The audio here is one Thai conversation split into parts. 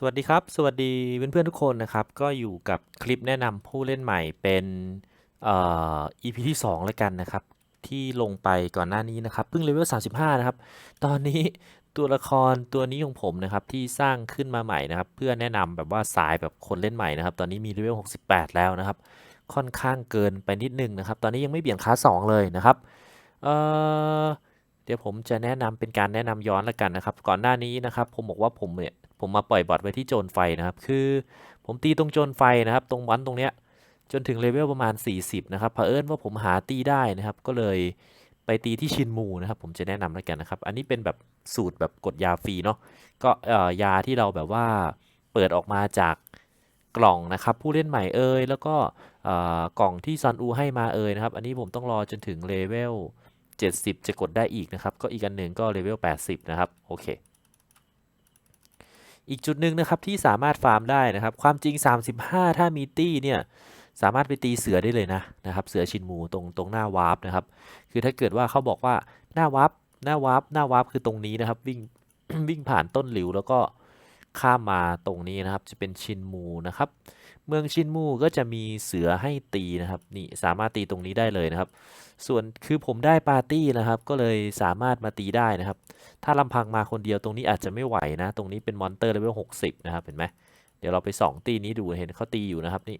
สวัสดีครับ สวัสดีเพื่อนๆทุกคนนะครับ ก็อยู่กับคลิปแนะนำผู้เล่นใหม่เป็นเอ่อ EP ที่ 2 แล้วกันนะครับ ที่ลงไปก่อนหน้านี้นะครับเพิ่งเลเวล35 นะครับ ตอนนี้ตัวละครตัวนี้ของผมนะครับ ที่สร้างขึ้นมาใหม่นะครับ เพื่อแนะนำแบบว่าสายแบบคนเล่นใหม่นะครับ ตอนนี้มีเลเวล68 แล้วนะครับ ค่อนข้างเกินไปนิดนึงนะครับ ตอนนี้ยังไม่เปลี่ยนคลาส2เลยนะครับเอ่อเดี๋ยวผมจะแนะนำเป็นการแนะนำย้อนแล้วกันนะครับ ก่อนหน้านี้นะครับ ผมบอกว่าผมเนี่ย ผมมาปล่อยบอทไว้ที่โจรไฟนะครับ คือผมตีตรงโจรไฟนะครับ ตรงวันตรงเนี้ยจนถึงเลเวลประมาณ 40 นะครับเผอิญว่าผมหาตีได้นะครับ ก็เลยไปตีที่ชินมูนะครับ ผมจะแนะนำแล้วกันนะครับ อันนี้เป็นแบบสูตรแบบกดยาฟรีเนาะ ก็เอ่อยาที่เราแบบว่าเปิดออกมาจากกล่องนะครับ ผู้เล่นใหม่เอ่ยแล้วก็กล่องที่ซันอูให้มาเอ่ยนะครับ อันนี้ผมต้องรอจนถึงเลเวล70 จะกดได้อีกนะครับ ก็อีกอันหนึ่งก็เลเวล80 นะครับ โอเค อีกจุดหนึ่งนะครับที่สามารถฟาร์มได้นะครับ ความจริง 35 ถ้ามีตี้เนี่ยสามารถไปตีเสือได้เลยนะนะครับ เสือชินมูตรงตรงหน้าวาร์ปนะครับ คือถ้าเกิดว่าเขาบอกว่าหน้าวาร์ปหน้าวาร์ปหน้าวาร์ปคือตรงนี้นะครับ วิ่งวิ่งผ่านต้นหลิวแล้วก็ข้ามมาตรงนี้นะครับ จะเป็นชินมูนะครับ เมืองชินมูก็จะมีเสือให้ตีนะครับนี่สามารถตีตรงนี้ได้เลยนะครับ ส่วนคือผมได้ปาร์ตี้นะครับ ก็เลยสามารถมาตีได้นะครับ ถ้าลำพังมาคนเดียวตรงนี้อาจจะไม่ไหวนะ ตรงนี้เป็นมอนเตอร์เลเวล60นะครับเห็นไหมเดี๋ยวเราไปส่องตีนี้ดูเห็นเขาตีอยู่นะครับนี่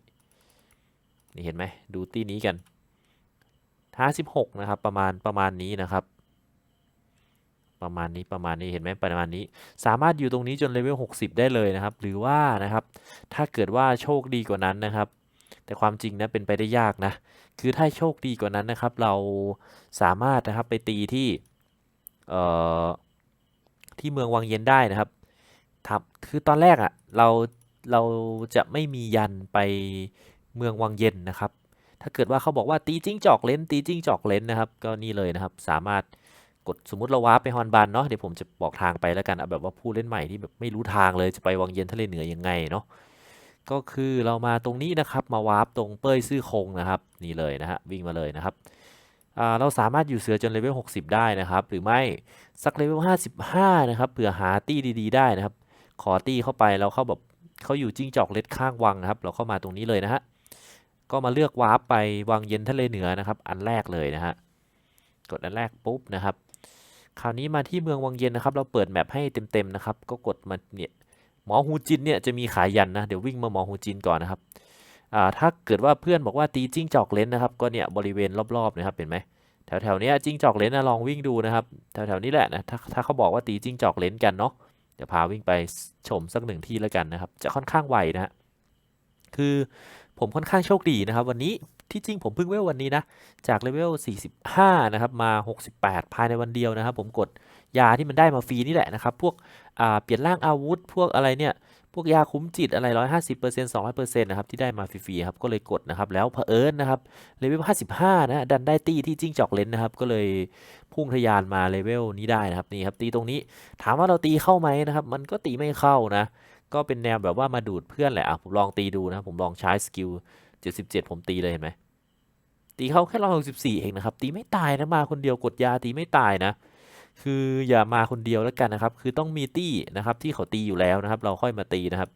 นี่เห็นไหมดูตีนี้กัน56นะครับประมาณประมาณนี้นะครับ ประมาณนี้ประมาณนี้เห็นไหมประมาณนี้ สามารถอยู่ตรงนี้จนเลเวล60 ได้เลยนะครับ หรือว่านะครับ ถ้าเกิดว่าโชคดีกว่านั้นนะครับ แต่ความจริงนะเป็นไปได้ยากนะ คือถ้าโชคดีกว่านั้นนะครับ เราสามารถนะครับไปตีที่เอ่อที่เมืองวังเย็นได้นะครับทับคือตอนแรกอะ่ะเราเราจะไม่มียันไปเมืองวังเย็นนะครับ ถ้าเกิดว่าเขาบอกว่าตีจิ้งจอกเลนตีจิ้งจอกเลนนะครับ ก็นี่เลยนะครับ สามารถ กดสมมติเราวาร์ปไปฮอนบันเนาะเดี๋ยวผมจะบอกทางไปแล้วกันเอาแบบว่าผู้เล่นใหม่ที่แบบไม่รู้ทางเลยจะไปวังเย็นทะเลเหนือยังไงเนาะก็คือเรามาตรงนี้นะครับมาวาร์ปตรงเป้ยซื่อคงนะครับนี่เลยนะฮะวิ่งมาเลยนะครับเราสามารถอยู่เสือจนเลเวล 60 ได้นะครับ หรือไม่สักเลเวล 55 นะครับเผื่อหาตี้ดี ๆ ได้นะครับ ขอตี้เข้าไปแล้วเขาแบบเขาอยู่จิ้งจอกเล็ดข้างวังนะครับ เราเข้ามาตรงนี้เลยนะฮะก็มาเลือกวาร์ปไปวังเย็นทะเลเหนือนะครับ อันแรกเลยนะฮะกดอันแรกปุ๊บนะครับ คราวนี้มาที่เมืองวังเย็นนะครับ เราเปิดแมปให้เต็มๆนะครับ ก็กดมาเนี่ยหมอฮูจินเนี่ยจะมีขายยันนะ เดี๋ยววิ่งมาหมอฮูจินก่อนนะครับอ่าถ้าเกิดว่าเพื่อนบอกว่าตีจิ้งจอกเลนนะครับ ก็เนี่ยบริเวณรอบๆนะครับเห็นไหมแถวๆนี้จิ้งจอกเลนนะลองวิ่งดูนะครับแถวๆนี้แหละนะถ้าถ้าเขาบอกว่าตีจิ้งจอกเลนกันเนาะเดี๋ยวพาวิ่งไปชมสักหนึ่งที่แล้วกันนะครับ จะค่อนข้างไวนะฮะคือผมค่อนข้างโชคดีนะครับ วันนี้ ที่จริงผมเพิ่งเวลวันนี้นะ จากเลเวล 45 นะครับ มา 68 ภายในวันเดียวนะครับ ผมกดยาที่มันได้มาฟรีนี่แหละนะครับ พวกเปลี่ยนร่างอาวุธ พวกอะไรเนี่ย พวกยาคุ้มจิตอะไร 150% 200%นะครับ ที่ได้มาฟรีๆครับ ก็เลยกดนะครับ แล้วเผอิญนะครับ เลเวล 55 นะ ดันได้ตีที่จิ้งจอกเลนนะครับ ก็เลยพุ่งทะยานมาเลเวลนี้ได้นะครับ นี่ครับ ตีตรงนี้ ถามว่าเราตีเข้าไหมนะครับ มันก็ตีไม่เข้านะ ก็เป็นแนวแบบว่ามาดูดเพื่อนแหละอะผมลองตีดูนะ ผมลองใช้สกิล 77ผมตีเลยเห็นไหมตีเขาแค่ร้อยหกสิบสี่เองนะครับ ตีไม่ตายนะมาคนเดียวกดยาตีไม่ตายนะ คืออย่ามาคนเดียวแล้วกันนะครับ คือต้องมีตี้นะครับที่เขาตีอยู่แล้วนะครับ เราค่อยมาตีนะครับ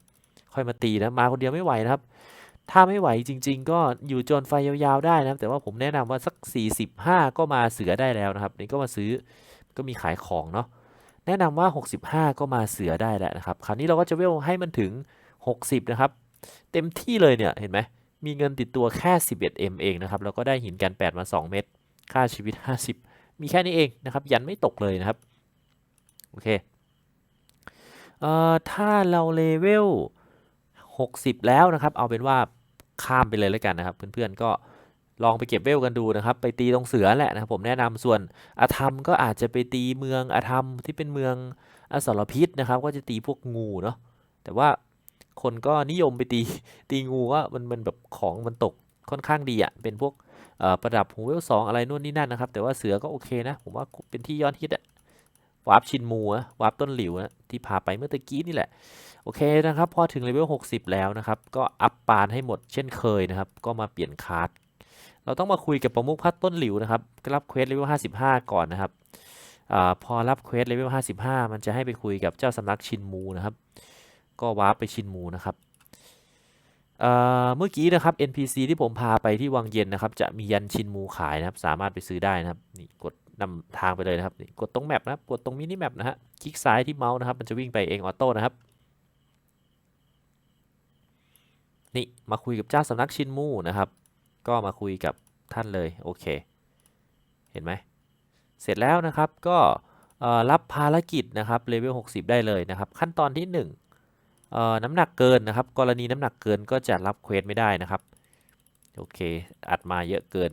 ค่อยมาตีนะมาคนเดียวไม่ไหวนะครับ ถ้าไม่ไหวจริง ๆ ก็อยู่จนไฟยาวๆได้นะครับ แต่ว่าผมแนะนำว่าสัก 45 ก็มาเสือได้แล้วนะครับนี่ก็มาซื้อก็มีขายของเนาะแนะนำว่า 65 ก็มาเสือได้แล้วนะครับ คราวนี้เราก็จะเวลให้มันถึง 60 นะครับ เต็มที่เลยเนี่ยเห็นไหม มีเงินติดตัวแค่ 11M เองนะครับ แล้วก็ได้หินกัน 8 มา 2 เม็ด ค่าชีวิต 50 มีแค่นี้เองนะครับ ยันไม่ตกเลยนะครับ โอเค เอ่อ ถ้าเราเลเวล 60 แล้วนะครับ เอาเป็นว่าข้ามไปเลยแล้วกันนะครับ เพื่อนๆ ก็ลองไปเก็บเวลกันดูนะครับ ไปตีตรงเสือแหละนะครับผมแนะนำส่วนอาธรรมก็อาจจะไปตีเมืองอาธรรมที่เป็นเมืองอสรพิษนะครับ ก็จะตีพวกงูเนาะแต่ว่า คนก็นิยมไปตีตีงูว่ามันมันแบบของมันตกค่อนข้างดีอะ่ะเป็นพวกประดับหูเวลสองอะไรนู่นนี่นั่นนะครับ แต่ว่าเสือก็โอเคนะ ผมว่าเป็นที่ยอดฮิตอะวาร์ปชินมูอะวาร์ปต้นหลิวนะที่พาไปเมื่อตะกี้นี่แหละ โอเคนะครับ พอถึงเลเวล60 แล้วนะครับ ก็อัพปานให้หมดเช่นเคยนะครับ ก็มาเปลี่ยนคาร์ดเราต้องมาคุยกับประมุขพัดต้นหลิวนะครับรับเควสเลเวล55 ก่อนนะครับอพอรับเควสเลเวล55 มันจะให้ไปคุยกับเจ้าสำนักชินมูนะครับ ก็วาร์ปไปชินมูนะครับเมื่อกี้นะครับ NPC ที่ผมพาไปที่วังเย็นนะครับ จะมียันชินมูขายนะครับ สามารถไปซื้อได้นะครับนี่กดนำทางไปเลยนะครับนี่กดตรงแมปนะครับกดตรงมินิแมปนะฮะคลิกซ้ายที่เมาส์นะครับ มันจะวิ่งไปเองออโต้นะครับนี่มาคุยกับเจ้าสำนักชินมูนะครับ ก็มาคุยกับท่านเลยโอเค เห็นไหมเสร็จแล้วนะครับก็รับภารกิจนะครับเลเวล60 ได้เลยนะครับ ขั้นตอนที่1เอ่อ น้ำหนักเกินนะครับ กรณีน้ำหนักเกินก็จะรับเควสไม่ได้นะครับ โอเค อัดมาเยอะเกิน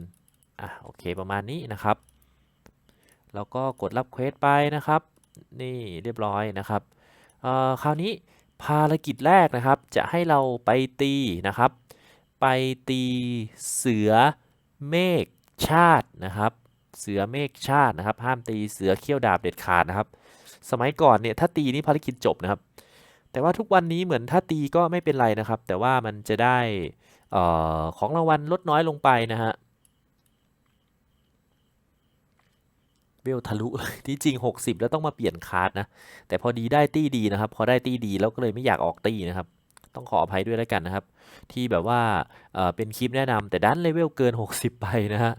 อะ โอเค ประมาณนี้นะครับ แล้วก็กดรับเควสไปนะครับ นี่เรียบร้อยนะครับเออคราวนี้ภารกิจแรกนะครับ จะให้เราไปตีนะครับ ไปตีเสือเมฆชาตินะครับ เสือเมฆชาตินะครับ ห้ามตีเสือเขี้ยวดาบเด็ดขาดนะครับ สมัยก่อนเนี่ยถ้าตีนี่ภารกิจจบนะครับ แต่ว่าทุกวันนี้เหมือนถ้าตีก็ไม่เป็นไรนะครับ แต่ว่ามันจะได้ออของรางวัลลดน้อยลงไปนะฮะเวลทะลุที่จริง 60 แล้วต้องมาเปลี่ยนคาร์ดนะ แต่พอดีได้ตี้ดีนะครับ พอได้ตี้ดีแล้วก็เลยไม่อยากออกตี้นะครับ ต้องขออภัยด้วยแล้วกันนะครับ ที่แบบว่าเเป็นคลิปแนะนำแต่ดันเลเวลเกิน 60 ไปนะฮะ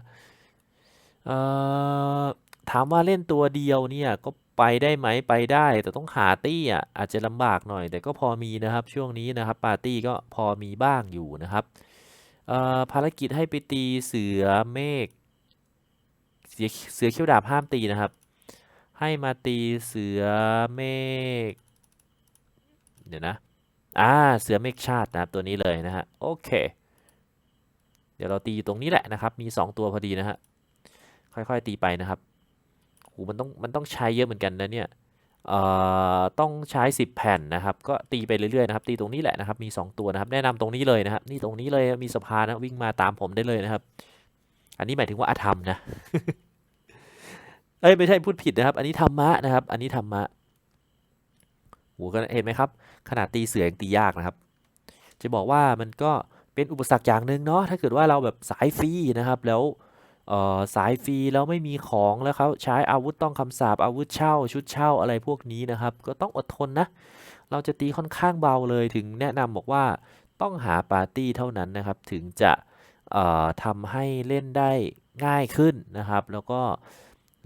ถามว่าเล่นตัวเดียวเนี่ยก็ ไปได้ไหมไปได้แต่ต้องหาตี้อะอาจจะลำบากหน่อย แต่ก็พอมีนะครับช่วงนี้นะครับปาร์ตี้ก็พอมีบ้างอยู่นะครับเอ่อภารกิจให้ไปตีเสือเมฆเสือเสือเขี้ยวดาบห้ามตีนะครับ ให้มาตีเสือเมฆเดี๋ยวนะอ่าเสือเมฆชาตินะครับตัวนี้เลยนะฮะโอเค เดี๋ยวเราตีอยู่ตรงนี้แหละนะครับ มี 2 ตัวพอดีนะฮะค่อยๆตีไปนะครับ โหมันต้องมันต้องใช้เยอะเหมือนกันนะเนี่ยต้องใช้ 10 แผ่นนะครับ ก็ตีไปเรื่อยๆนะครับ ตีตรงนี้แหละนะครับ มี 2 ตัวนะครับ แนะนำตรงนี้เลยนะครับ นี่ตรงนี้เลยมีสะพานนะวิ่งมาตามผมได้เลยนะครับ อันนี้หมายถึงว่าอาธรรมนะ เอ้ยไม่ใช่พูดผิดนะครับ อันนี้ธรรมะนะครับ อันนี้ธรรมะโหก็เห็นไหมครับ ขนาดตีเสือยังตียากนะครับ จะบอกว่ามันก็เป็นอุปสรรคอย่างหนึ่งเนาะ ถ้าเกิดว่าเราแบบสายฟรีนะครับ แล้ว เอ่อสายฟรีแล้วไม่มีของแล้วเขาใช้อาวุธต้องคำสาปอาวุธเช่าชุดเช่าอะไรพวกนี้นะครับ ก็ต้องอดทนนะ เราจะตีค่อนข้างเบาเลยถึงแนะนำบอกว่าต้องหาปาร์ตี้เท่านั้นนะครับ ถึงจะทำให้เล่นได้ง่ายขึ้นนะครับ แล้วก็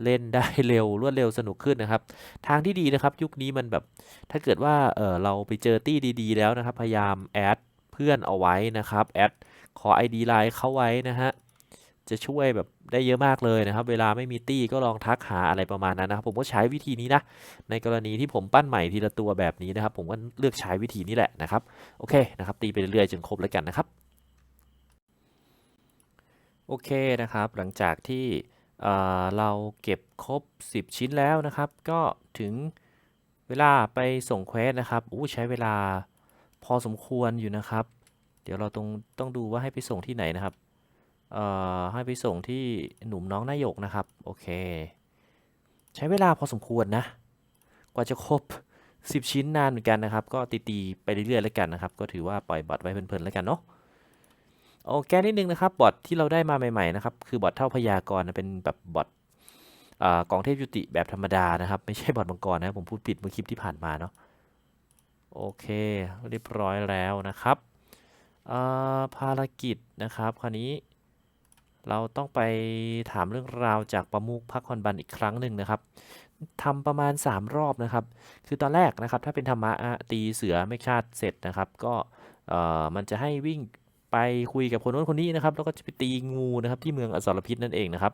เล่นได้เร็วรวดเร็วสนุกขึ้นนะครับ ทางที่ดีนะครับยุคนี้มันแบบถ้าเกิดว่าเเราไปเจอตี้ดี ๆ แล้วนะครับ พยายามแอดเพื่อนเอาไว้นะครับแอดขอ ID ไลน์เขาไว้นะฮะ จะช่วยแบบได้เยอะมากเลยนะครับ เวลาไม่มีตี้ก็ลองทักหาอะไรประมาณนั้นนะครับผมก็ใช้วิธีนี้นะ ในกรณีที่ผมปั้นใหม่ทีละตัวแบบนี้นะครับ ผมก็เลือกใช้วิธีนี้แหละนะครับ โอเคนะครับ ตีไปเรื่อยๆจนครบแล้วกันนะครับ โอเคนะครับ หลังจากที่เเราเก็บครบ 10 ชิ้นแล้วนะครับ ก็ถึงเวลาไปส่งเควสนะครับอู้ใช้เวลาพอสมควรอยู่นะครับ เดี๋ยวเราต้องต้องดูว่าให้ไปส่งที่ไหนนะครับ เอ่อให้ไปส่งที่หนุ่มน้องนายกนะครับ โอเค ใช้เวลาพอสมควรนะ กว่าจะครบ 10 ชิ้นนานเหมือนกันนะครับ ก็ตีๆไปเรื่อยๆแล้วกันนะครับ ก็ถือว่าปล่อยบัตรไว้เพลินๆแล้วกันเนาะโอแก้นิดนึงนะครับบอทที่เราได้มาใหม่ๆนะครับ คือบอทเท่าพยากรณ์เป็นแบบบอทกองเทพยุติแบบธรรมดานะครับ ไม่ใช่บอทมังกรนะผมพูดผิดเมื่อคลิปที่ผ่านมาเนาะโอเคเรียบร้อยแล้วนะครับภารกิจนะครับ คราวนี้ เราต้องไปถามเรื่องราวจากประมุขพักคอนบันอีกครั้งหนึ่งนะครับทำประมาณ 3 รอบนะครับ คือตอนแรกนะครับ ถ้าเป็นธรรมะตีเสือไม่ชาติเสร็จนะครับ ก็มันจะให้วิ่งไปคุยกับคนโน้นคนนี้นะครับ แล้วก็จะไปตีงูนะครับ ที่เมืองอสรพิษนั่นเองนะครับ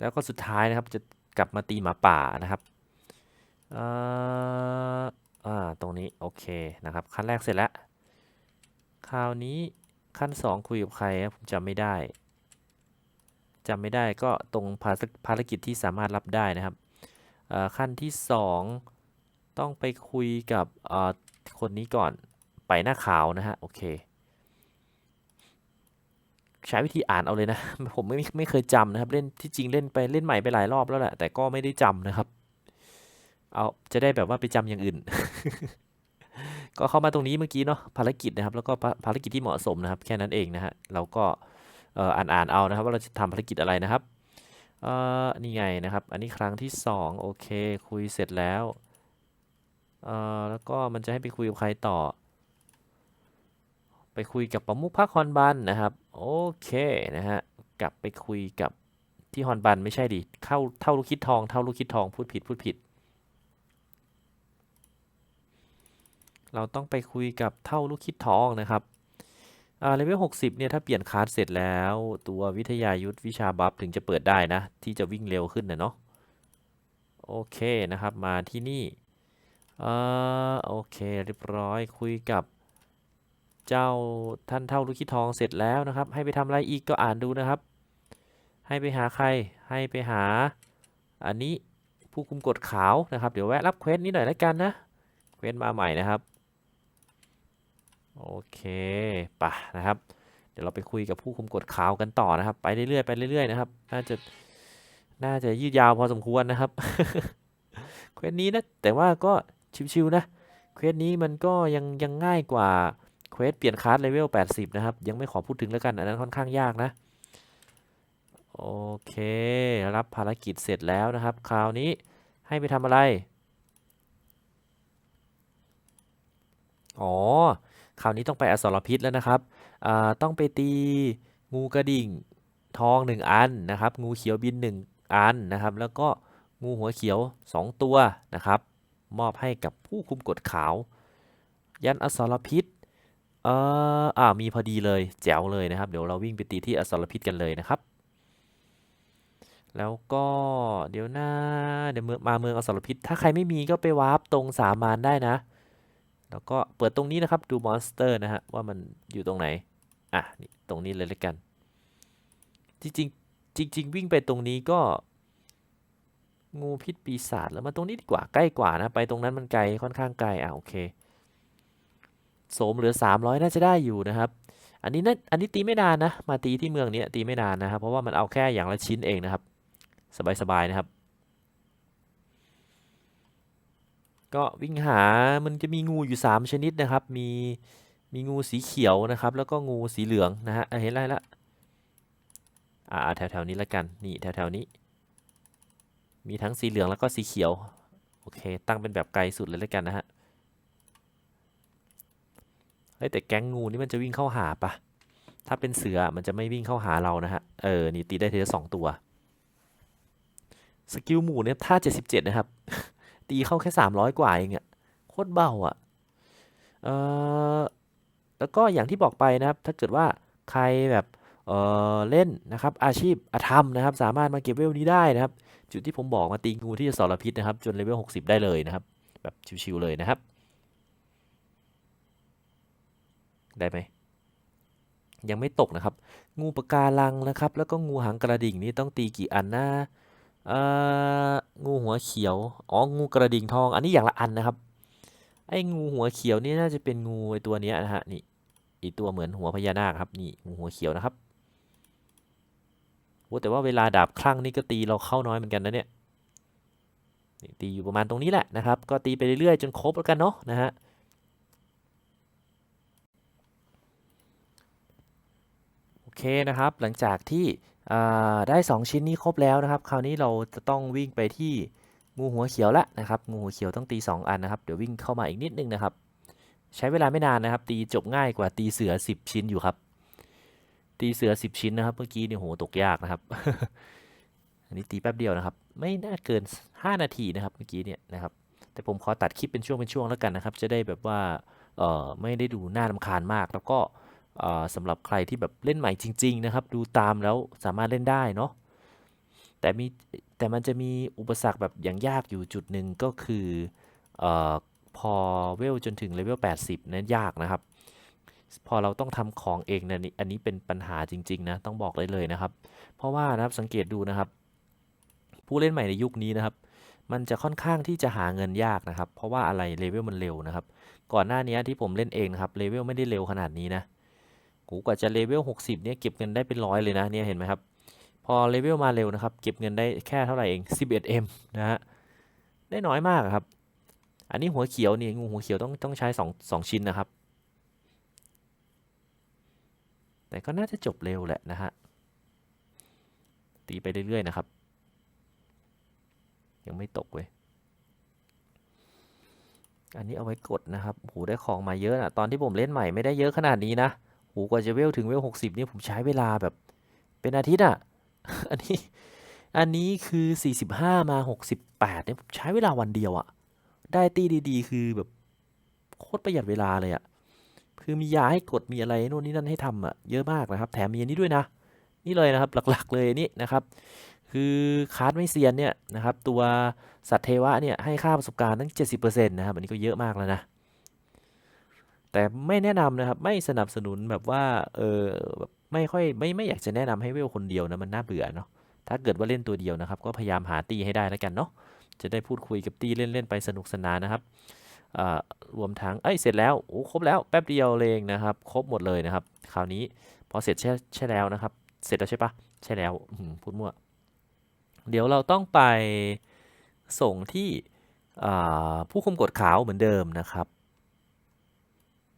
แล้วก็สุดท้ายนะครับจะกลับมาตีหมาป่านะครับอ่าตรงนี้โอเคนะครับ ขั้นแรกเสร็จแล้ว คราวนี้ ขั้นสองคุยกับใครครับผมจำไม่ได้จำไม่ได้ก็ตรงภารภารกิจที่สามารถรับได้นะครับขั้นที่สองต้องไปคุยกับคนนี้ก่อนไปหน้าขาวนะฮะโอเค ใช้วิธีอ่านเอาเลยนะ ผมไม่ไม่เคยจำนะครับ เล่นที่จริงเล่นไปเล่นใหม่ไปหลายรอบแล้วแหละแต่ก็ไม่ได้จำนะครับ เอาจะได้แบบว่าไปจำอย่างอื่น ก็เข้ามาตรงนี้เมื่อกี้เนาะภารกิจนะครับ แล้วก็ภารกิจที่เหมาะสมนะครับ แค่นั้นเองนะฮะเราก็อ่านอ่านเอานะครับ ว่าเราจะทำภารกิจอะไรนะครับเอ่อนี่ไงนะครับ อันนี้ครั้งที่สองโอเค คุยเสร็จแล้วเอ่อแล้วก็มันจะให้ไปคุยกับใครต่อ ไปคุยกับประมุขพรรคฮอนบันนะครับ โอเคนะฮะกลับไปคุยกับที่ฮอนบันไม่ใช่ดิเข้าเท่าลูกคิดทองเท่าลูกคิดทองพูดผิดพูดผิด เราต้องไปคุยกับเท่าลูกคิดทองนะครับอ่าเลเวล60เนี่ยถ้าเปลี่ยนคลาสเสร็จแล้ว ตัววิทยายุทธวิชาบัฟถึงจะเปิดได้นะ ที่จะวิ่งเร็วขึ้นนะเนาะโอเคนะครับมาที่นี่เอ่อโอเคเรียบร้อยคุยกับเจ้าท่านเท่าลูกคิดทองเสร็จแล้วนะครับ ให้ไปทำอะไรอีกก็อ่านดูนะครับ ให้ไปหาใครให้ไปหา อันนี้ผู้คุมกฎขาวนะครับ เดี๋ยวแวะรับเควสนี้หน่อยแล้วกันนะเควสมาใหม่นะครับ โอเคป่ะนะครับ เดี๋ยวเราไปคุยกับผู้คุมกฎขาวกันต่อนะครับ ไปเรื่อยๆไปเรื่อยๆนะครับ น่าจะ น่าจะยืดยาวพอสมควรนะครับ เควสนี้นะ แต่ว่าก็ชิวๆนะ เควสนี้มันก็ยังยังง่ายกว่า เควสเปลี่ยนคลาสเลเวล 80 นะครับ ยังไม่ขอพูดถึงแล้วกัน อันนั้นค่อนข้างยากนะ โอเค รับภารกิจเสร็จแล้วนะครับ คราวนี้ให้ไปทำอะไร อ๋อ คราวนี้ต้องไปอสรพิษแล้วนะครับต้องไปตีงูกระดิ่งทอง 1 อันนะครับ งูเขียวบิน 1 อันนะครับ แล้วก็งูหัวเขียว 2 ตัวนะครับ มอบให้กับผู้คุมกฎขาว ยันอสรพิษเอ่ออ่ามีพอดีเลยแจ๋วเลยนะครับ เดี๋ยวเราวิ่งไปตีที่อสรพิษกันเลยนะครับ แล้วก็เดี๋ยวหน้าเดี๋ยวเมืองมาเมืองอสรพิษ ถ้าใครไม่มีก็ไปวาร์ปตรงสามานได้นะ แล้วก็เปิดตรงนี้นะครับดูมอนสเตอร์นะฮะว่ามันอยู่ตรงไหน อะนี่ตรงนี้เลยแล้วกัน จริงๆจริงวิ่งไปตรงนี้ก็ งูพิษปีศาจแล้วมาตรงนี้ดีกว่าใกล้กว่านะไปตรงนั้นมันไกลค่อนข้างไกลอะโอเคโสมเหลือ 300 น่าจะได้อยู่นะครับ อันนี้นะอันนี้ตีไม่นานนะ มาตีที่เมืองเนี้ยตีไม่นานนะครับ เพราะว่ามันเอาแค่อย่างละชิ้นเองนะครับ สบายๆนะครับ ก็วิ่งหามันจะมีงูอยู่ 3 ชนิดนะครับ มีมีงูสีเขียวนะครับ แล้วก็งูสีเหลืองนะฮะเห็นอะไรละอ่าแถวแถวนี้ละกันนี่แถวแถวนี้ มีทั้งสีเหลืองแล้วก็สีเขียวโอเค ตั้งเป็นแบบไกลสุดเลยละกันนะฮะเฮ้แต่แก๊งงูนี่มันจะวิ่งเข้าหาปะถ้าเป็นเสือมันจะไม่วิ่งเข้าหาเรานะฮะเออนี่ตีได้ทีละสองตัวสกิลหมู่เนี่ยท่า77นะครับ ตีเข้าแค่ 300 กว่าเองอะโคตรเบาอะเออแล้วก็อย่างที่บอกไปนะครับ ถ้าเกิดว่าใครแบบเออเล่นนะครับอาชีพอาธรรมนะครับ สามารถมาเก็บเวลนี้ได้นะครับ จุดที่ผมบอกมาตีงูที่จะสรพิษนะครับ จนเลเวล 60 ได้เลยนะครับ แบบชิวๆเลยนะครับ ได้ไหมยังไม่ตกนะครับ งูปะการังนะครับ แล้วก็งูหางกระดิ่งนี่ต้องตีกี่อันนะ เอ่องูหัวเขียว อ๋อ งูกระดิ่งทอง อันนี้อย่างละอันนะครับ ไอ้งูหัวเขียวนี่น่าจะเป็นงูไอตัวนี้นะฮะ นี่อีตัวเหมือนหัวพญานาคครับ นี่งูหัวเขียวนะครับโอ้แต่ว่าเวลาดาบคลั่งนี่ก็ตีเราเข้าน้อยเหมือนกันนะเนี่ย ตีอยู่ประมาณตรงนี้แหละนะครับ ก็ตีไปเรื่อยๆจนครบแล้วกันเนาะนะฮะโอเคนะครับ หลังจากที่ ได้ 2 ชิ้นนี้ครบแล้วนะครับ คราวนี้เราจะต้องวิ่งไปที่งูหัวเขียวละนะครับ งูหัวเขียวต้องตี 2 อันนะครับ เดี๋ยววิ่งเข้ามาอีกนิดนึงนะครับ ใช้เวลาไม่นานนะครับ ตีจบง่ายกว่าตีเสือ 10 ชิ้นอยู่ครับ ตีเสือ 10 ชิ้นนะครับ เมื่อกี้เนี่ยโหตกยากนะครับ อันนี้ตีแป๊บเดียวนะครับ ไม่น่าเกิน 5 นาทีนะครับเมื่อกี้เนี่ยนะครับ แต่ผมขอตัดคลิปเป็นช่วงเป็นช่วงแล้วกันนะครับ จะได้แบบว่า เออไม่ได้ดูน่ารำคาญมาก แล้วก็ สำหรับใครที่แบบเล่นใหม่จริง ๆ นะครับ ดูตามแล้วสามารถเล่นได้เนาะแต่มีแต่มันจะมีอุปสรรคแบบอย่างยากอยู่จุดหนึ่งก็คืออพอเวลจนถึงเลเวล80 นั้นยากนะครับ พอเราต้องทำของเองนยนี่อันนี้เป็นปัญหาจริง ๆ นะ ต้องบอกเลยเลยนะครับ เพราะว่านะครับสังเกตดูนะครับ ผู้เล่นใหม่ในยุคนี้นะครับ มันจะค่อนข้างที่จะหาเงินยากนะครับ เพราะว่าอะไรเลเวลมันเร็วนะครับ ก่อนหน้านี้ที่ผมเล่นเองนะครับเลเวลไม่ได้เร็วขนาดนี้นะ หกว่าจะเลเวล60เนี่ยเก็บเงินได้เป็นร้อยเลยนะเนี่ยเห็นไหมครับ พอเลเวลมาเร็วนะครับเก็บเงินได้แค่เท่าไหร่เอง 11M นะฮะได้น้อยมากครับ อันนี้หัวเขียวนี่งูหัวเขียวต้องต้องใช้2 2ชิ้นนะครับ แต่ก็น่าจะจบเร็วแหละนะฮะตีไปเรื่อยๆนะครับ ยังไม่ตกเว้ยอันนี้เอาไว้กดนะครับโหได้ของมาเยอะนะตอนที่ผมเล่นใหม่ไม่ได้เยอะขนาดนี้นะ โหกว่าจะเวลถึงเวลหกสิบนี่ผมใช้เวลาแบบเป็นอาทิตย์อะ อันนี้ อันนี้คือ45มา68เนี่ยผมใช้เวลาวันเดียวอะ ได้ตีดีๆ คือแบบโคตรประหยัดเวลาเลยอะ คือมียาให้กดมีอะไรโน่นนี่นั่นให้ทำอะเยอะมากนะครับ แถมมีอันนี้ด้วยนะ นี่เลยนะครับหลักๆเลยนี่นะครับคือคาร์ดไม่เซียนเนี่ยนะครับตัวสัตว์เทวะเนี่ยให้ค่าประสบการณ์ตั้ง 70%นะครับอันนี้ก็เยอะมากแล้วนะ แต่ไม่แนะนำนะครับไม่สนับสนุนแบบว่าเออแบบไม่ค่อยไม่ไม่อยากจะแนะนำให้เวลคนเดียวนะมันน่าเบื่อเนาะถ้าเกิดว่าเล่นตัวเดียวนะครับ ก็พยายามหาตีให้ได้แล้วกันเนาะจะได้พูดคุยกับตีเล่นๆไปสนุกสนานนะครับรวมทั้งเอ้ยเสร็จแล้วโอ้ครบแล้วแป๊บเดียวเลยเองนะครับ ครบหมดเลยนะครับ คราวนี้พอเสร็จใช่ใช่แล้วนะครับ เสร็จแล้วใช่ปะใช่แล้วพูดมั่วเดี๋ยวเราต้องไปส่งที่ผู้คุมกฎขาวเหมือนเดิมนะครับ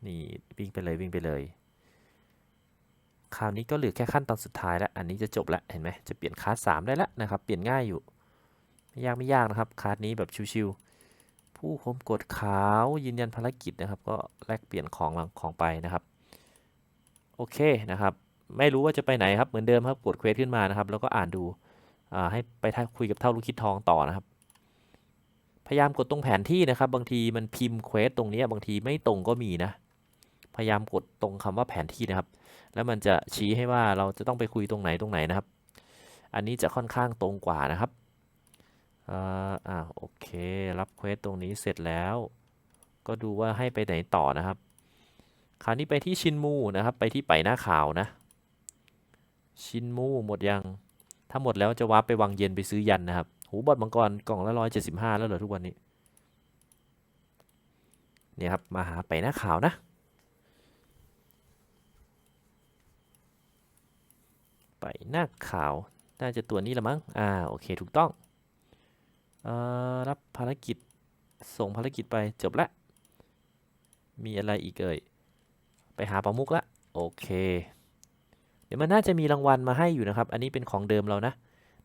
นี่วิ่งไปเลยวิ่งไปเลย คราวนี้ก็เหลือแค่ขั้นตอนสุดท้ายแล้ว อันนี้จะจบแล้วเห็นไหมจะเปลี่ยนคลาสสามได้แล้วนะครับ เปลี่ยนง่ายอยู่ ไม่ยากไม่ยากนะครับ คลาสนี้แบบชิวๆ ผู้คมกฎขาวยืนยันภารกิจนะครับ ก็แลกเปลี่ยนของหลังของไปนะครับ โอเคนะครับ ไม่รู้ว่าจะไปไหนครับ เหมือนเดิมครับ กดเควสขึ้นมานะครับ แล้วก็อ่านดู ให้ไปคุยกับเท่าลูกคิดทองต่อนะครับพยายามกดตรงแผนที่นะครับ บางทีมันพิมพ์เควสตรงนี้บางทีไม่ตรงก็มีนะ พยายามกดตรงคำว่าแผนที่นะครับ แล้วมันจะชี้ให้ว่าเราจะต้องไปคุยตรงไหนตรงไหนนะครับ อันนี้จะค่อนข้างตรงกว่านะครับอ่าอ่าโอเค รับเควสตรงนี้เสร็จแล้ว ก็ดูว่าให้ไปไหนต่อนะครับ คราวนี้ไปที่ชินมูนะครับ ไปที่ไปหน้าขาวนะ ชินมูหมดยัง ถ้าหมดแล้วจะวาร์ปไปวังเย็นไปซื้อยันนะครับ หูบอดมังกรกล่องละร้อยเจ็ดสิบห้าแล้วเหรอทุกวันนี้ เนี่ยครับ มาหาไปหน้าขาวนะ ไปหน้าขาว น่าจะตัวนี้ละมั้ง อ่า โอเค ถูกต้องอรับภารกิจ ส่งภารกิจไป จบละ มีอะไรอีกเอ่ย ไปหาปลามุกละ โอเค เดี๋ยวมันน่าจะมีรางวัลมาให้อยู่นะครับ อันนี้เป็นของเดิมเรานะ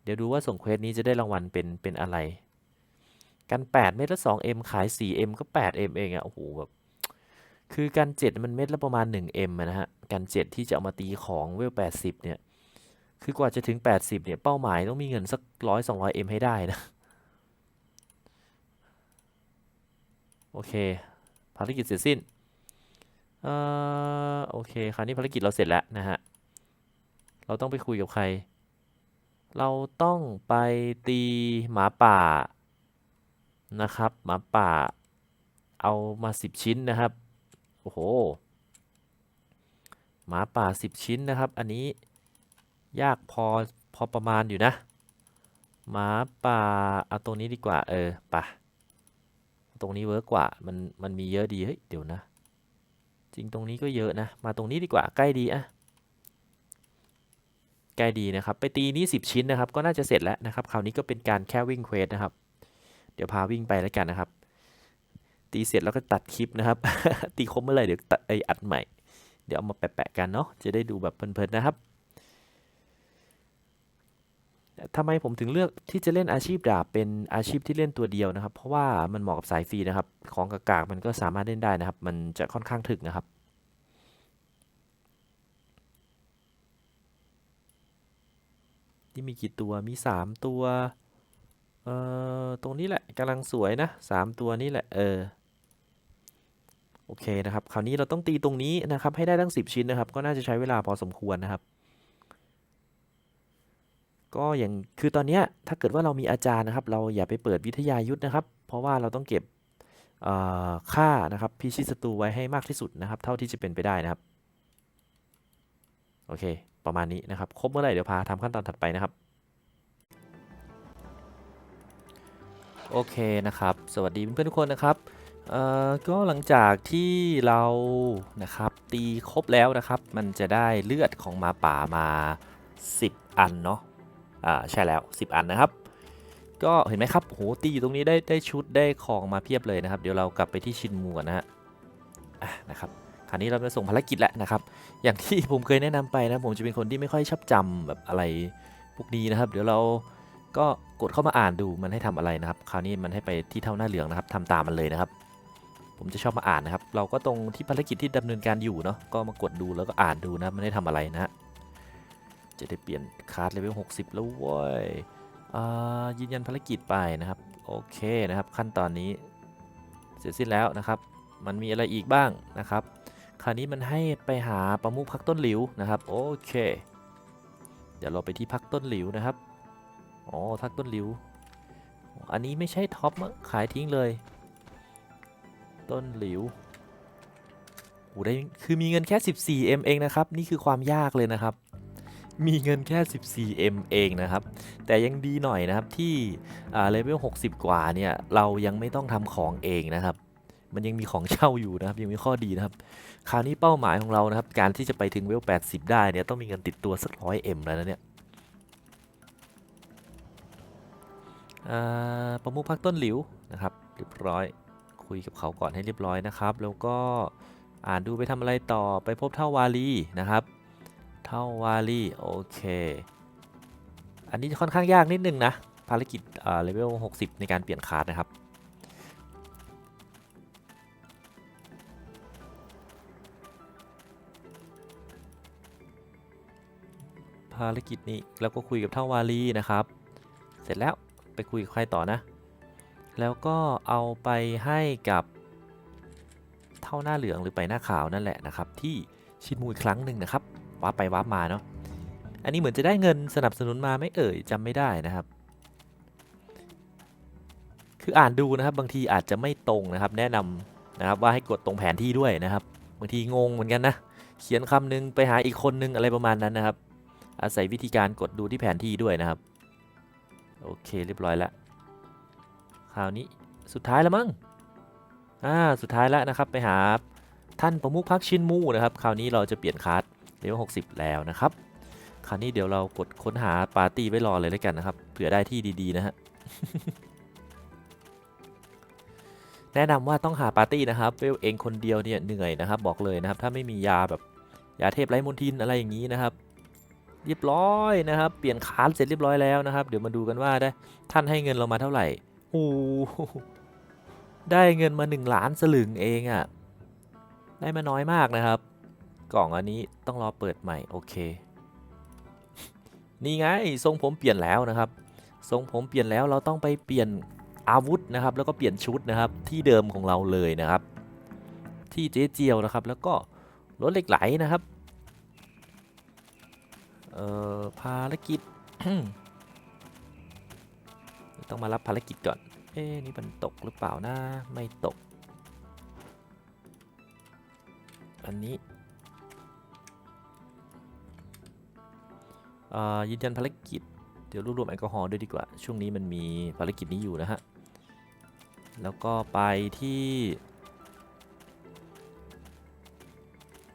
เดี๋ยวดูว่าส่งเควสนี้จะได้รางวัลเป็น เป็นอะไร กัน 8 เม็ดละ 2M ขาย 4M ก็ 8M เองอะโอ้โหแบบคือกัน7มันเม็ดละประมาณ 1M อะนะฮะกัน7ที่จะเอามาตีของเวล80 เนี่ย คือกว่าจะถึง 80 เนี่ย เป้าหมายต้องมีเงินสัก100 200M ให้ได้นะ โอเค ภารกิจเสร็จสิ้นเอ่อโอเค คราวนี้ภารกิจเราเสร็จแล้วนะฮะ เราต้องไปคุยกับใคร เราต้องไปตีหมาป่านะครับ หมาป่า เอามา 10 ชิ้นนะครับ โอ้โห หมาป่า 10 ชิ้นนะครับ อันนี้ ยากพอพอประมาณอยู่นะ หมาป่าเอาตรงนี้ดีกว่า เออป่ะตรงนี้เวิร์กกว่า มันมันมีเยอะดีเฮ้ยเดี๋ยวนะ จริงตรงนี้ก็เยอะนะ มาตรงนี้ดีกว่าใกล้ดีอะใกล้ดีนะครับ ไปตีนี้ 10 ชิ้นนะครับ ก็น่าจะเสร็จแล้วนะครับ คราวนี้ก็เป็นการแค่วิ่งเควสนะครับ เดี๋ยวพาวิ่งไปแล้วกันนะครับ ตีเสร็จแล้วก็ตัดคลิปนะครับ ตีครบเมื่อไหร่เดี๋ยวตัดไออัดใหม่ เดี๋ยวเอามาแปะๆกันเนาะ จะได้ดูแบบเพลินๆนะครับ ทำไมผมถึงเลือกที่จะเล่นอาชีพดาบเป็นอาชีพที่เล่นตัวเดียวนะครับ เพราะว่ามันเหมาะกับสายฟรีนะครับ ของกากๆมันก็สามารถเล่นได้นะครับ มันจะค่อนข้างถึกนะครับนี่มีกี่ตัวมี 3 ตัว เอ่อ ตรงนี้แหละกำลังสวยนะ 3 ตัวนี่แหละ เออ โอเคนะครับ คราวนี้เราต้องตีตรงนี้นะครับ ให้ได้ทั้ง 10 ชิ้นนะครับ ก็น่าจะใช้เวลาพอสมควรนะครับ ก็อย่างคือตอนนี้ถ้าเกิดว่าเรามีอาจารย์นะครับ เราอย่าไปเปิดวิทยายุทธนะครับ เพราะว่าเราต้องเก็บค่านะครับพิชิตศัตรูไว้ให้มากที่สุดนะครับ เท่าที่จะเป็นไปได้นะครับโอเค ประมาณนี้นะครับ ครบเมื่อไหร่เดี๋ยวพาทำขั้นตอนถัดไปนะครับ โอเคนะครับ สวัสดีเพื่อนๆทุกคนนะครับก็หลังจากที่เรานะครับตีครบแล้วนะครับ มันจะได้เลือดของหมาป่ามา 10 อันเนาะ อ่าใช่แล้ว 10 อันนะครับ ก็เห็นไหมครับโหตีอยู่ตรงนี้ได้ได้ชุดได้ของมาเพียบเลยนะครับ เดี๋ยวเรากลับไปที่ชินมูก่อนนะฮะนะครับคราวนี้เราจะส่งภารกิจแล้วนะครับ อย่างที่ผมเคยแนะนำไปนะผมจะเป็นคนที่ไม่ค่อยชอบจำแบบอะไรพวกนี้นะครับ เดี๋ยวเราก็กดเข้ามาอ่านดูมันให้ทำอะไรนะครับ คราวนี้มันให้ไปที่เท่าหน้าเหลืองนะครับทำตามมันเลยนะครับ ผมจะชอบมาอ่านนะครับ เราก็ตรงที่ภารกิจที่ดำเนินการอยู่เนาะก็มากดดูแล้วก็อ่านดูนะไม่ได้ทำอะไรนะฮะ จะได้เปลี่ยนคาร์ดเลเวล60 แล้วเว้ยยืนยันภารกิจไปนะครับ โอเคนะครับ ขั้นตอนนี้เสร็จสิ้นแล้วนะครับ มันมีอะไรอีกบ้างนะครับ คราวนี้มันให้ไปหาประมุขพักต้นหลิวนะครับ โอเค เดี๋ยวเราไปที่พักต้นหลิวนะครับ อ๋อพักต้นหลิว อันนี้ไม่ใช่ท็อปมั้งขายทิ้งเลย ต้นหลิวโอ้ได้ คือมีเงินแค่ 14M เองนะครับ นี่คือความยากเลยนะครับ มีเงินแค่ 14M เองนะครับ แต่ยังดีหน่อยนะครับที่เลเวล 60 กว่าเนี่ยเรายังไม่ต้องทำของเองนะครับ มันยังมีของเช่าอยู่นะครับ ยังมีข้อดีนะครับ คราวนี้เป้าหมายของเรานะครับ การที่จะไปถึงเวล 80 ได้เนี่ยต้องมีเงินติดตัวสักร้อยเอ็มแล้วนะเนี่ยประมุขพักต้นหลิวนะครับเรียบร้อย คุยกับเขาก่อนให้เรียบร้อยนะครับ แล้วก็อ่านดูไปทำอะไรต่อไปพบเท่าวาลีนะครับ เท่าวาลีโอเค อันนี้ค่อนข้างยากนิดนึงนะ ภารกิจเลเวล 60 ในการเปลี่ยนคาร์ดนะครับ ภารกิจนี้แล้วก็คุยกับเท่าวาลีนะครับ เสร็จแล้วไปคุยกับใครต่อนะ แล้วก็เอาไปให้กับเท่าหน้าเหลืองหรือไปหน้าขาวนั่นแหละนะครับ ที่ชินมูอีกครั้งหนึ่งนะครับ ว้าร์ปไปว้าร์ปมาเนาะอันนี้เหมือนจะได้เงินสนับสนุนมาไม่เอ่ยจำไม่ได้นะครับ คืออ่านดูนะครับบางทีอาจจะไม่ตรงนะครับ แนะนำนะครับว่าให้กดตรงแผนที่ด้วยนะครับ บางทีงงเหมือนกันนะเขียนคำนึงไปหาอีกคนนึงอะไรประมาณนั้นนะครับ อาศัยวิธีการกดดูที่แผนที่ด้วยนะครับ โอเคเรียบร้อยแล้วคราวนี้สุดท้ายแล้วมั้งอ่าสุดท้ายแล้วนะครับไปหาท่านประมุขพักชินมูนะครับ คราวนี้เราจะเปลี่ยนคาร์ด เลเวล60 แล้วนะครับคราวนี้เดี๋ยวเรากดค้นหาปาร์ตี้ไว้รอเลยแล้วกันนะครับเผื่อได้ที่ดีๆนะฮะแนะนำว่าต้องหาปาร์ตี้นะครับเวลเองคนเดียวเนี่ยเหนื่อยนะครับ บอกเลยนะครับ ถ้าไม่มียาแบบยาเทพไร้มนทินอะไรอย่างนี้นะครับ เรียบร้อยนะครับ เปลี่ยนคาร์เสร็จเรียบร้อยแล้วนะครับ เดี๋ยวมาดูกันว่าได้ท่านให้เงินเรามาเท่าไหร่โอ้โหได้เงินมา1ล้านสลึงเองอะ่ะได้มาน้อยมากนะครับ กล่องอันนี้ต้องรอเปิดใหม่โอเค นี่ไงทรงผมเปลี่ยนแล้วนะครับทรงผมเปลี่ยนแล้วเราต้องไปเปลี่ยนอาวุธนะครับ แล้วก็เปลี่ยนชุดนะครับที่เดิมของเราเลยนะครับ ที่เจ๊เจียวนะครับ แล้วก็รถเหล็กไหลนะครับเอ่อภารกิจต้องมารับภารกิจก่อน เอ๊นี่มันตกหรือเปล่านะ ไม่ตก อันนี้ ยืนยันภารกิจ เดี๋ยวรวบรวมแอลกอฮอล์ด้วยดีกว่า ช่วงนี้มันมีภารกิจนี้อยู่นะฮะ แล้วก็ไปที่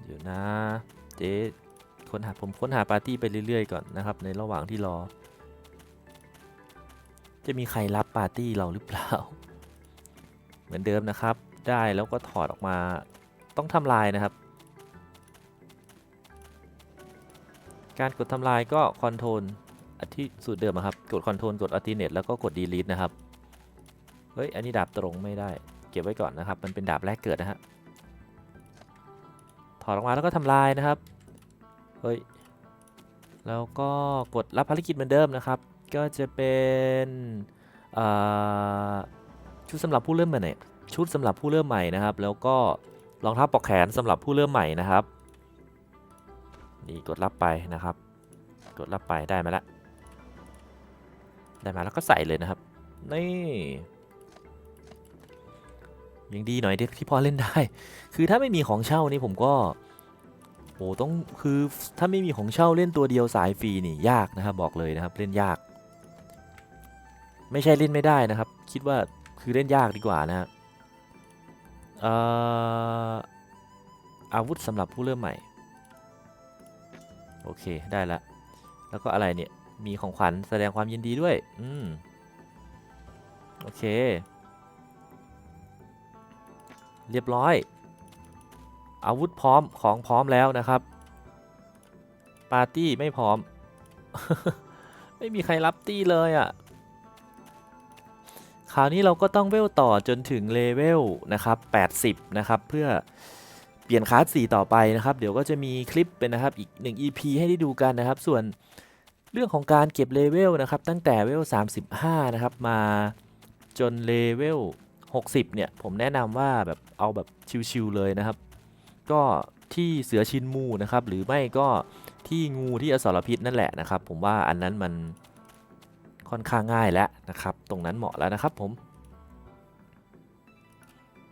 เดี๋ยวนะ เจ๊ค้นหาผมค้นหาปาร์ตี้ไปเรื่อย ๆ ก่อนนะครับ ในระหว่างที่รอ จะมีใครรับปาร์ตี้เราหรือเปล่า เหมือนเดิมนะครับ ได้แล้วก็ถอดออกมา ต้องทำลายนะครับ การกดทำลายก็คอนโทรลที่สูตรเดิมอะครับ กดคอนโทรลกดอัลติเนตแล้วก็กด delete นะครับ เฮ้ย อันนี้ดาบตรงไม่ได้ เก็บไว้ก่อนนะครับ มันเป็นดาบแรกเกิดนะฮะ ถอดออกมาแล้วก็ทำลายนะครับ เฮ้ย แล้วก็กดรับภารกิจเหมือนเดิมนะครับ ก็จะเป็นชุดสำหรับผู้เริ่มใหม่ชุดสำหรับผู้เริ่มใหม่นะครับ แล้วก็รองเท้าปลอกแขนสำหรับผู้เริ่มใหม่นะครับ นี่กดรับไปนะครับ กดรับไปได้มาแล้วได้มาแล้วก็ใส่เลยนะครับ นี่ยังดีหน่อยที่พอเล่นได้ คือถ้าไม่มีของเช่านี่ผมก็โอ้ต้องคือถ้าไม่มีของเช่าเล่นตัวเดียวสายฟรีนี่ยากนะครับ บอกเลยนะครับเล่นยาก ไม่ใช่เล่นไม่ได้นะครับ คิดว่าคือเล่นยากดีกว่านะฮะเอ่ออาวุธสำหรับผู้เริ่มใหม่ โอเคได้แล้วแล้วก็อะไรเนี่ย มีของขวัญแสดงความยินดีด้วย อืม โอเค เรียบร้อย อาวุธพร้อมของพร้อมแล้วนะครับ ปาร์ตี้ไม่พร้อม ไม่มีใครรับตี้เลยอะ่ะคคราวนี้เราก็ต้องเวลต่อจนถึงเลเวลนะครับ 80 นะครับ เพื่อ เปลี่ยนคลาส4ต่อไปนะครับ เดี๋ยวก็จะมีคลิปเป็นนะครับอีก 1 EP ให้ได้ดูกันนะครับ ส่วนเรื่องของการเก็บเลเวลนะครับ ตั้งแต่เลเวล35 นะครับ มาจนเลเวล60 เนี่ย ผมแนะนำว่าแบบเอาแบบชิวๆเลยนะครับ ก็ที่เสือชินมูนะครับ หรือไม่ก็ที่งูที่อสรพิษนั่นแหละนะครับ ผมว่าอันนั้นมันค่อนข้างง่ายแล้วนะครับ ตรงนั้นเหมาะแล้วนะครับผม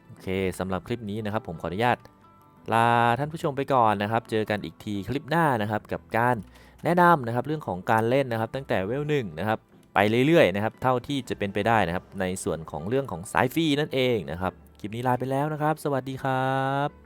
โอเคสำหรับคลิปนี้นะครับ ผมขออนุญาต ลาท่านผู้ชมไปก่อนนะครับ เจอกันอีกทีคลิปหน้านะครับ กับการแนะนำนะครับเรื่องของการเล่นนะครับ ตั้งแต่เวลหนึ่งนะครับไปเรื่อยๆนะครับเท่าที่จะเป็นไปได้นะครับ ในส่วนของเรื่องของสายฟรีนั่นเองนะครับคลิปนี้ลาไปแล้วนะครับ สวัสดีครับ